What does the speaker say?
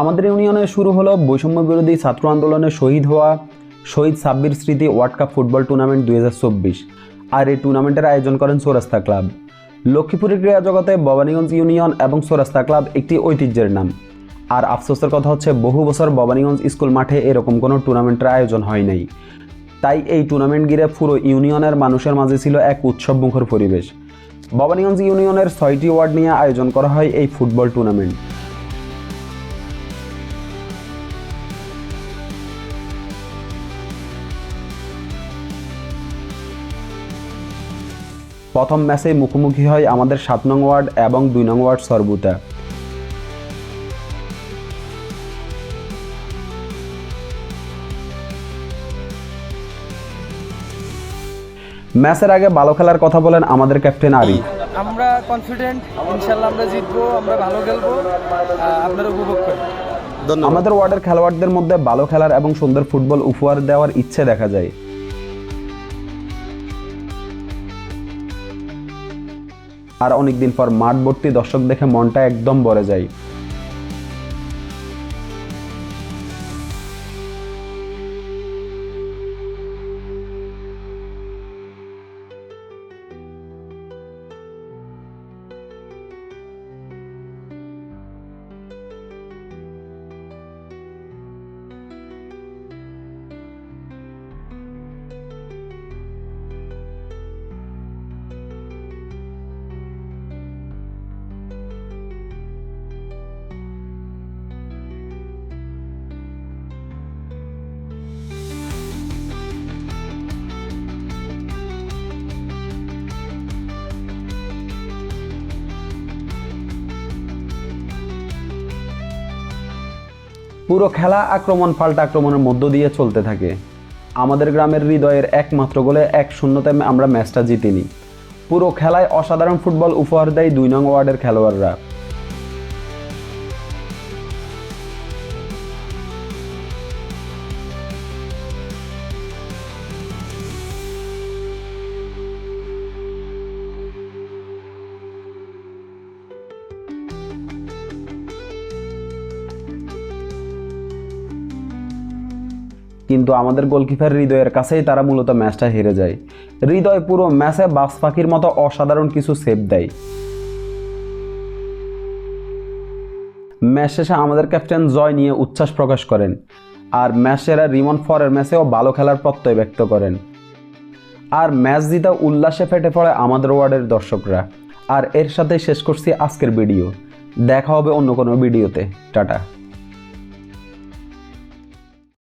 আমাদের ইউনিয়নে শুরু হলো বৈষম্য বিরোধী ছাত্র আন্দোলনে শহীদ হওয়া শহীদ সাব্বির স্মৃতি ওয়ার্ল্ড কাপ ফুটবল টুর্নামেন্ট দুই হাজার চব্বিশ। আর এই টুর্নামেন্টের আয়োজন করেন সোরাস্তা ক্লাব। লক্ষ্মীপুরের ক্রীড়া জগতে ভবানীগঞ্জ ইউনিয়ন এবং সোরাস্তা ক্লাব একটি ঐতিহ্যের নাম। আর আফসোসের কথা হচ্ছে, বহু বছর ভবানীগঞ্জ স্কুল মাঠে এরকম কোনো টুর্নামেন্টের আয়োজন হয় নাই। তাই এই টুর্নামেন্ট ঘিরে পুরো ইউনিয়নের মানুষের মাঝে ছিল এক উৎসব মুখর পরিবেশ। ভবানীগঞ্জ ইউনিয়নের ছয়টি ওয়ার্ড নিয়ে আয়োজন করা হয় এই ফুটবল টুর্নামেন্ট। প্রথম ম্যাচে মুখোমুখি হয় আমাদের সাত নং ওয়ার্ড এবং দুই নং ওয়ার্ড সরবুতা। ম্যাচের আগে ভালো খেলার কথা বলেন আমাদের ক্যাপ্টেন আরিফ। আমরা কনফিডেন্ট ইনশাল্লাহ আমরা জিতবো আমরা ভালো খেলব আপনারা উপভোগ করি আমাদের ওয়ার্ডের খেলোয়াড়দের মধ্যে ভালো খেলার এবং সুন্দর ফুটবল উপহার দেওয়ার ইচ্ছে দেখা যায়। আর অনেকদিন পর মাঠ ভর্তি দর্শক দেখে মনটা একদম ভরে যায়। পুরো খেলা আক্রমণ পাল্টা আক্রমণের মধ্য দিয়ে চলতে থাকে। আমাদের গ্রামের হৃদয়ের একমাত্র গোলে এক শূন্যতে আমরা ম্যাচটা জিতিনি। পুরো খেলায় অসাধারণ ফুটবল উপহার দেয় দুই নং ওয়ার্ডের খেলোয়াড়রা। কিন্তু আমাদের গোলকিপার হৃদয়ের কাছেই তারা মূলত ম্যাচটা হেরে যায়। হৃদয় পুরো ম্যাচে বাস পাখির মতো অসাধারণ কিছু সেভ দেয়। ম্যাচ শেষে আমাদের ক্যাপ্টেন জয় নিয়ে উচ্ছ্বাস প্রকাশ করেন, আর ম্যাচ সেরা রিমন ফরের ম্যাচেও ভালো খেলার প্রত্যয় ব্যক্ত করেন। আর ম্যাচ জিতা উল্লাসে ফেটে পড়ে আমাদের ওয়ার্ডের দর্শকরা। আর এর সাথে শেষ করছি আজকের ভিডিও। দেখা হবে অন্য কোনো ভিডিওতে। টাটা।